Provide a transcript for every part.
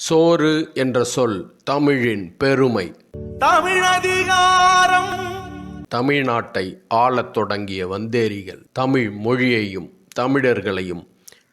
சோறு என்ற சொல் தமிழின் பெருமை. தமிழதிகாரம் தமிழ்நாட்டை ஆளத் தொடங்கிய வந்தேரிகள் தமிழ் மொழியையும் தமிழர்களையும்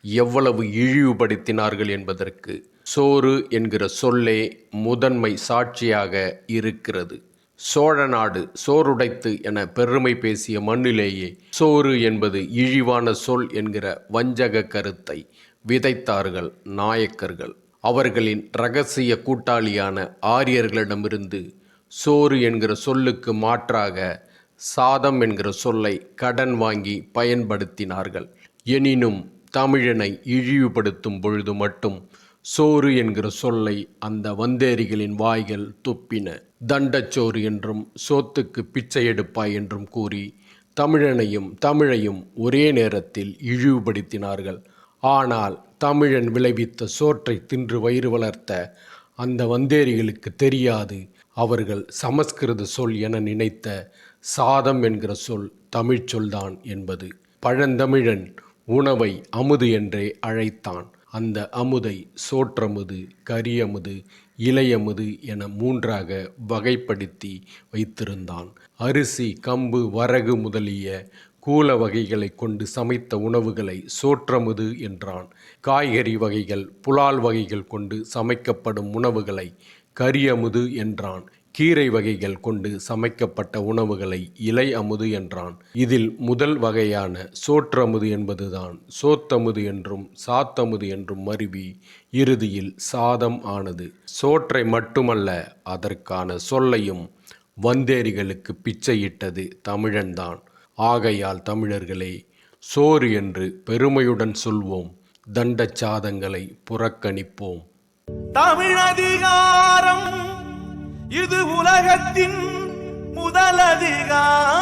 எவ்வளவு இழிவுபடுத்தினார்கள் என்பதற்கு சோறு என்கிற சொல்லே முதன்மை சாட்சியாக இருக்கிறது. சோழ நாடு சோறுடைத்து என பெருமை பேசிய மண்ணிலேயே சோறு என்பது இழிவான சொல் என்கிற வஞ்சக கருத்தை விதைத்தார்கள் நாயக்கர்கள். அவர்களின் ரகசிய கூட்டாளியான ஆரியர்களிடமிருந்து சோறு என்கிற சொல்லுக்கு மாற்றாக சாதம் என்கிற சொல்லை கடன் வாங்கி பயன்படுத்தினார்கள். எனினும் தமிழனை இழிவுபடுத்தும் பொழுது மட்டும் சோறு என்கிற சொல்லை அந்த வந்தேரிகளின் வாய்கள் துப்பின. தண்டச்சோறு என்றும் சோத்துக்கு பிச்சை எடுப்பாய் என்றும் கூறி தமிழனையும் தமிழையும் ஒரே நேரத்தில் இழிவுபடுத்தினார்கள். ஆனால் தமிழன் விளைவித்த சோற்றை தின்று வயிறு வளர்த்த அந்த வந்தேரிகளுக்கு தெரியாது. அவர்கள் சமஸ்கிருத சொல் என நினைத்த சாதம் என்கிற சொல் தமிழ் சொல்தான் என்பது. பழந்தமிழன் உணவை அமுது என்றே அழைத்தான். அந்த அமுதை சோற்றமுது கரியமுது இலையமுது என மூன்றாக வகைப்படுத்தி வைத்திருந்தான். அரிசி கம்பு வரகு முதலிய கூல வகைகளை கொண்டு சமைத்த உணவுகளை சோற்றமுது என்றான். காய்கறி வகைகள் புலால் வகைகள் கொண்டு சமைக்கப்படும் உணவுகளை கரியமுது என்றான். கீரை வகைகள் கொண்டு சமைக்கப்பட்ட உணவுகளை இலை அமுது என்றான். இதில் முதல் வகையான சோற்றமுது என்பதுதான். சோத்தமுது என்றும் சாத்தமுது என்றும் மருவி இறுதியில் சாதம் ஆனது. சோற்றை மட்டுமல்ல அதற்கான சொல்லையும் வந்தேரிகளுக்கு பிச்சையிட்டது தமிழன்தான். ஆகையால் தமிழர்களே சோறு என்று பெருமையுடன் சொல்வோம். தண்ட சாதங்களை புறக்கணிப்போம் தமிழதிகாரம் இது உலகத்தின் முதலதிகாரம்